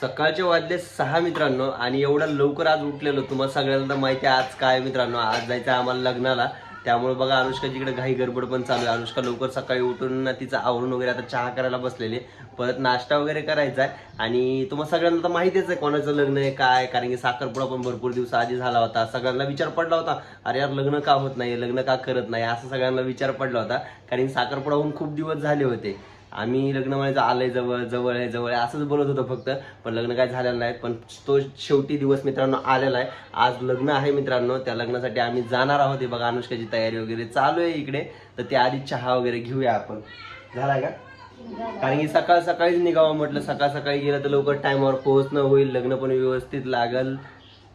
सकाळचे वाजले सहा मित्रांनो आणि एवढा लवकर आज उठलेलो. तुम्हाला सगळ्यांना तर माहिती आहे आज काय मित्रांनो? आज जायचं आहे आम्हाला लग्नाला. त्यामुळे बघा अनुष्का जिकडे घाई गडबड पण चालू आहे. अनुष्का लवकर सकाळी उठून तिचं आवरून वगैरे आता चहा करायला बसलेली परत नाश्ता वगैरे करायचा आहे. आणि तुम्हाला सगळ्यांना तर माहितीच आहे कोणाचं लग्न आहे काय कारण की साखरपुडा पण भरपूर दिवस आधी झाला होता. सगळ्यांना विचार पडला होता अरे यार लग्न का होत नाही लग्न का करत नाही? असं सगळ्यांना विचार पडला होता. कारण साखरपुडाहून साखरपुडा होऊन खूप दिवस झाले होते. आम्ही लग्न म्हणायचं आलंय जवळ जवळ आहे जवळ आहे असंच बोलत होतो फक्त. पण लग्न काय झालेलं नाही पण तो शेवटी दिवस मित्रांनो आलेला आहे. आज लग्न आहे मित्रांनो त्या लग्नासाठी आम्ही जाणार आहोत. हे बघा अनुष्काची तयारी वगैरे चालू आहे इकडे. तर त्या आधी चहा वगैरे घेऊया आपण. झालाय का? कारण की सकाळ सकाळीच निघावं म्हटलं. सकाळ सकाळी गेलं तर लवकर टायमावर पोहोचणं होईल लग्न पण व्यवस्थित लागल.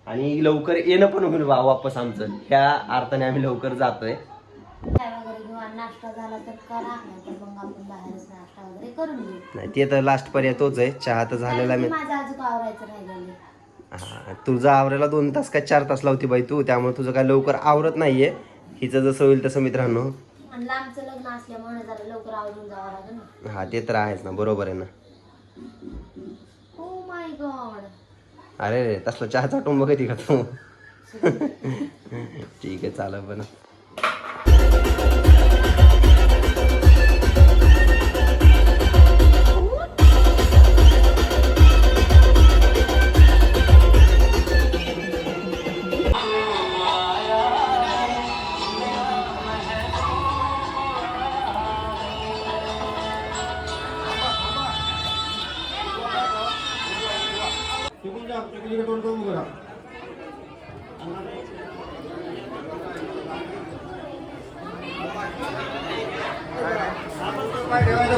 आणि लवकर येणं पण होईल वा- वापस आमचं. ह्या अर्थाने आम्ही लवकर जातोय. नाश्ता झाला तर करा नाही तर मग आपण बाहेरच नाश्ता वगैरे करून घेऊ. नाही ते तर लास्ट पर्यंत तोच आहे. चहा तर झालेला मी माझं अजून आवरायचं राहिलेलं हा, तुझं आवरायला दोन तास काय चार तास लावती बाई तू? त्यामुळे तुझं काय लवकर आवरत नाहीये. हिचं जसं होईल तसं मित्रांनो आणि लांबचं लग्न असल्यामुळे जरा लवकर आवरून जावं लागेल ना. हा ते तर आहेच ना. बरोबर आहे ना. हो माय गॉड अरे रे तसला चहा चाटून बघती का तू? ठीक आहे चालेल पण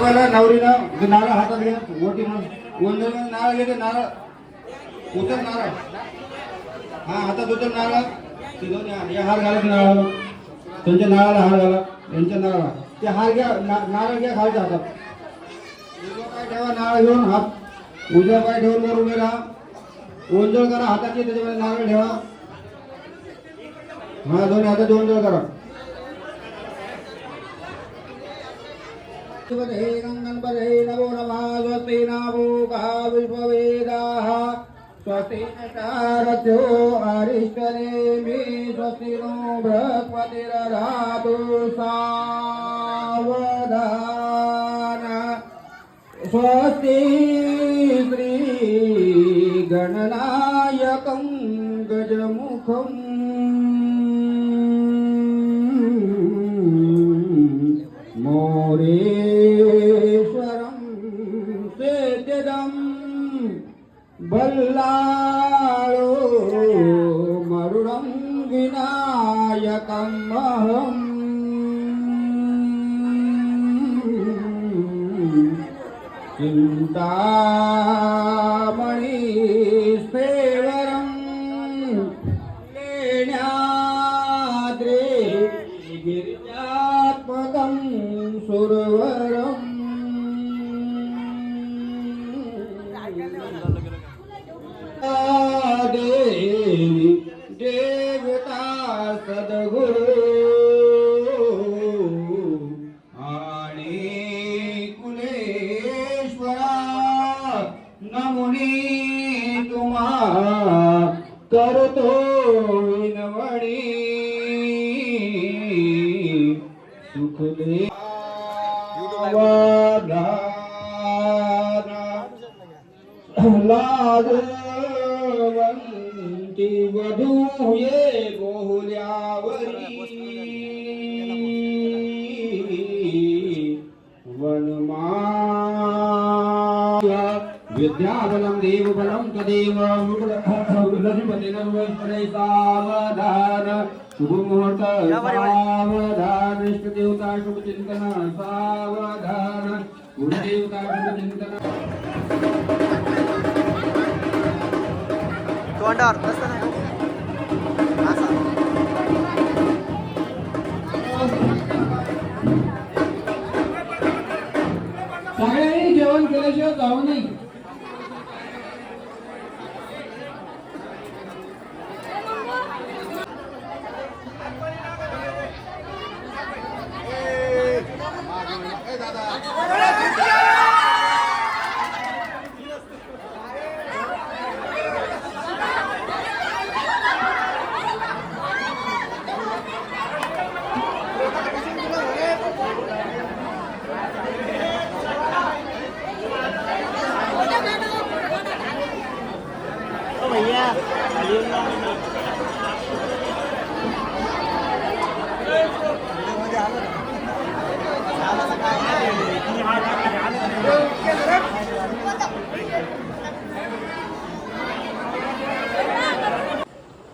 पहिला नवरीनं नारळ हातात घ्या मोठी गोंधळ नारळ घेते नारळ उतर नारळ हा हातात उतर नारळ ते दोन्ही या हार घाला ते नारळ त्यांच्या नारळाला हार घाला. यांच्या नारळा ते हार घ्या ना- नारळ घ्या खालच्या हातात. उजवा पाय ठेवा नारळ घेऊन हात. उजवा पाय ठेवून वर उभे राहा. ओंजळ करा हाताची त्याच्यामध्ये नारळ ठेवा. हा दोन्ही हातात ओंजळ करा. हे गंगणपते नवो नमः स्वस्ति नामो का विश्ववेदाः। स्वस्ति नकारत्यो अरिष्टनेमि स्वस्ति नो बृहस्पतिरधातु सावधान स्वस्ति श्रीगणनायकं गजमुखम् मोरेश्वरं सेद्यदं बल्लाळो मरुडं विनायकम् अहम् चिन्तामणि सद्गुरु आणि कुलेश्वरा नमुनी तुम्हा करतो विनवणी. सुखदे लागवंती वधू ये गोहुल्यावरी वनमाया विद्याबलं देवबलं तदेव सावधान शुभमुहूर्त सावधान इष्टदेवता शुभचिन्तन सावधान गुरुदेवता शुभचिन्तन तोंडावर तसं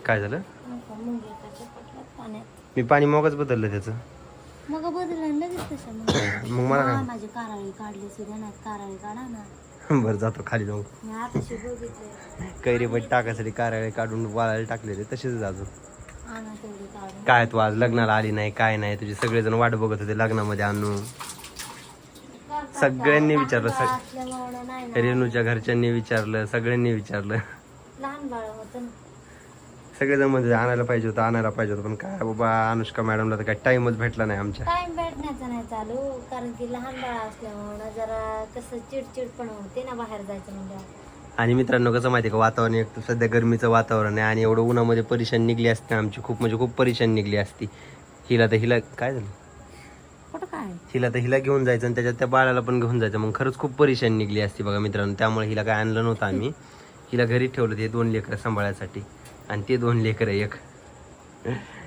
काय झालं? मी पाणी मगच बदललं त्याचं. मग बदललं मग मला काय? माझे काढली काढले सुद्धा ना काढा ना. बरं जातो खाली जाऊन. कैरी पण टाकायसाठी कारळे काढून वाळायला टाकलेले तसेच अजून. काढून. काय तू आज? लग्नाला आली नाही काय नाही? तुझे सगळेजण वाट बघत होते लग्नामध्ये आणू. सगळ्यांनी विचारलं, सग-. रेणूच्या घरच्यांनी विचारलं सगळ्यांनी विचारलं. लहान बाळ होतं सगळेजण म्हणजे आणायला पाहिजे होतं आणायला पाहिजे होतं. पण काय बाबा अनुष्का मॅडमला तर काय टाइमच भेटला नाही आमच्या. टाइम भेटण्याचा नाही चालू कारण की लहान बाळ असल्यामुळं जरा कसं चिडचिड पण होते ना बाहेर जायचं म्हणजे. आणि मित्रांनो कसं माहिती का वातावरण एक तर सध्या गरमीचं वातावरण आहे आणि एवढं उन्हामध्ये परेशान निघली असते आमची. खूप म्हणजे खूप परेशान निघली असती. हिला तर हिला काय झालं? कुठं काय? हिला तर हिला घेऊन जायचं आणि त्याच्यात त्या बाळाला पण घेऊन जायचं. मग खरंच खूप परेशान निघली असती बघा मित्रांनो. त्यामुळे हिला काय आणलं नव्हतं आम्ही. हिला घरी ठेवलं ते दोन लेकरं सांभाळायसाठी. आणि ते दोन लेकरं एक.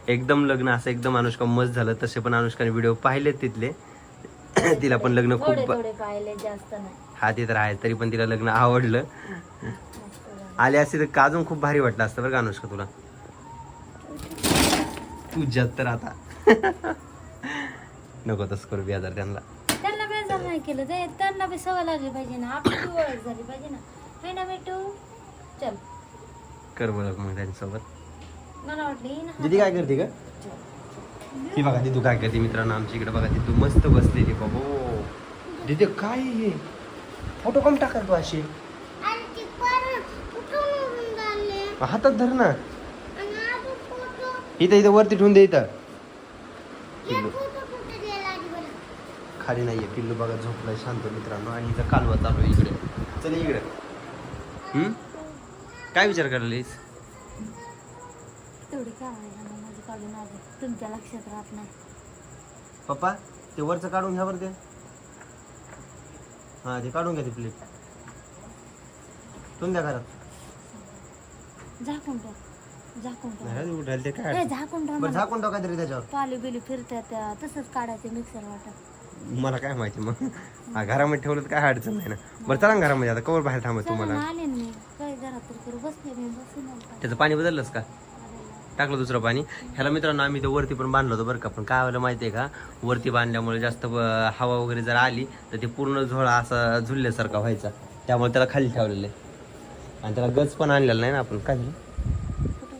एकदम लग्न असं एकदम अनुष्का मस्त झालं. तसे पण अनुष्काने व्हिडिओ पाहिलेत तिथले. तिला पण लग्न खूप थोडे पाहिले जास्त नाही. हा ते तर आहे. तरी पण तिला लग्न आवडलं. आले असते तर का अजून खूप भारी वाटलं असतं बरं का अनुष्का तुला? तुझ्यात तर आता. नको तसं करू बिहार त्यांना. त्यांना बेजार नाही केलं. ते त्यांना बी सवय लागली पाहिजे ना. आपली ओळख झाली पाहिजे ना. है ना बेटू चल. कर बरं मग त्यांच्यासोबत. दीदी काय करते का ती बघा ती तू काय करते मित्रांनो आमच्या इकडे बघा ती तू मस्त बसलेली बाबो. दीदी काय हे? फोटो कम टाकत तू अशी? हातात धर ना. इथं इथं वरती ठेवून दे इथं. पिल्लू खाली नाहीये पिल्लू बघा झोपलाय शांत मित्रांनो. आणि इथं कालवा चालू आहे इकडे. चल इकडे. हम्म? काय विचार करायलीस? तेवढी माझी काढून आली. तुमच्या लक्षात राहत नाही. पप्पा ते वरचं काढून घ्या बरं ते. हा ते काढून घ्या ती प्लेट तुम्ही द्या घरात. झाकून ठेव. झाकून ठेव. नाही उठायला ते ए, काय झाकून बरं मला. झाकून टाका तरी त्याच्यावर. पाली बिली फिरतात त्या तसंच काढायचं मिक्सर वाटत मला काय माहिती मग. हा घरामध्ये ठेवलं तर काय अडचण नाही ना. बरं चला ना घरामध्ये आता. कवर बाहेर थांबत तुम्हाला. आले ना मी. काय घरात तर करू बसले मी बसून आलता. त्याचं पाणी बदललंच का? टाकलं दुसरं पाणी. ह्याला मित्रांनो आम्ही ते वरती पण बांधलं होतं बरं का. पण काय व्हायला माहिती आहे का? वरती बांधल्यामुळे जास्त हवा वगैरे जर आली तर ते पूर्ण झोळा असा झुलल्यासारखा व्हायचा. त्यामुळे त्याला खाली ठेवलेलं आहे. आणि त्याला गज पण आणलेला नाही ना आपण. काय झालं?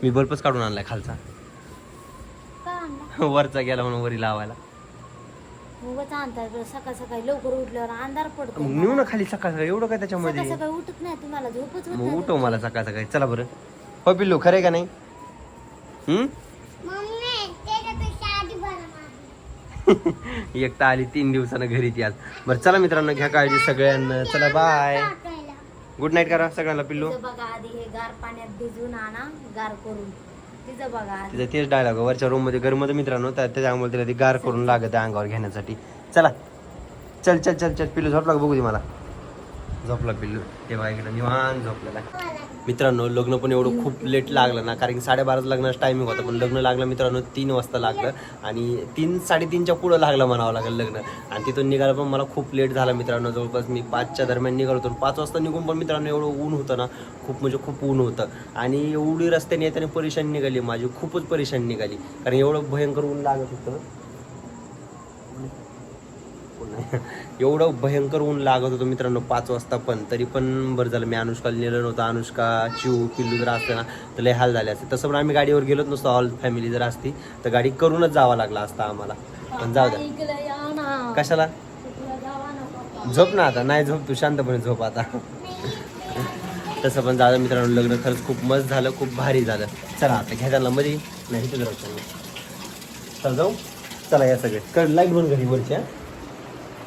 मी बल्बच काढून आणलाय खालचा. का आणला? वरचा गेला म्हणून वरी लावायला. उगाच सकाळ सकाळी लवकर उठल्यावर अंधार पडतो मग नेऊ ना खाली सकाळ सकाळी एवढं काय त्याच्यामध्ये? सकाळ सकाळी उठत नाही तुम्हाला झोपच होत मग नाही उठव मला सकाळ सकाळी. चला बरं. हो पिल्लू खरं का नाही? हम्म? एक तर आली तीन दिवसानं घरी ती आज. बरं चला मित्रांनो घ्या काळजी सगळ्यांना. चला बाय गुड नाईट करा सगळ्यांना पिल्लू. बघा आधी हे गार पाण्यात भिजून आणा गार करून. तिचं बघा तिचा तेच डायलॉग वरच्या रूममध्ये गरम मित्रांनो त्या- त्याच्यामुळे तिला ती गार करून लागत आहे अंगावर घेण्यासाठी. चला. चल चल चल चल. पिल्लू झोपला बघू दे मला. झोपला पिल्लू. तेव्हा इकडे निवांत झोपलेला. मित्रांनो लग्न पण एवढं खूप लेट लागलं ना कारण की साडेबाराच लग्नाचा टायमिंग होता पण लग्न लागलं मित्रांनो तीन वाजता लागलं. आणि तीन साडेतीनच्या पुढं लागलं म्हणावं लागेल लग्न. आणि तिथून निघायला पण मला खूप लेट झाला मित्रांनो जवळपास मी पाचच्या दरम्यान निघालो होतो. पाच वाजता निघून पण मित्रांनो एवढं ऊन होतं ना खूप म्हणजे खूप ऊन होतं. आणि एवढी रस्त्याने येताना परेशानी निघाली माझी खूपच परेशानी निघाली. कारण एवढं भयंकर ऊन लागत होतं. एवढं भयंकर ऊन लागत होतं मित्रांनो पाच वाजता पण. तरी पण बरं झालं मी अनुष्काला नेलं नव्हतं. अनुष्का चिव पिल्लू जर असते ना तर लय हाल झाले असते. तसं पण आम्ही गाडीवर गेलोच नसतो ऑल फॅमिली जर असती तर गाडी करूनच जावं लागला असता आम्हाला. पण जाऊ द्या. कशाला? झोप ना आता. नाही झोप तू शांतपणे झोप आता. तसं पण झालं मित्रांनो लग्न खरंच खूप मस्त झालं खूप भारी झालं. चला आता घ्या त्याला मध्ये नाही तिथं चला चल जाऊ. चला या सगळे. कर लाइट बंद घरी वरच्या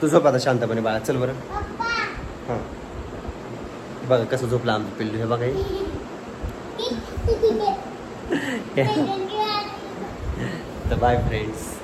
तू झोप आता शांतपणे बाळा चल बरं. हां. बघा कसं झोपलं आमचं पिल्लू हे बघा. तर बाय फ्रेंड्स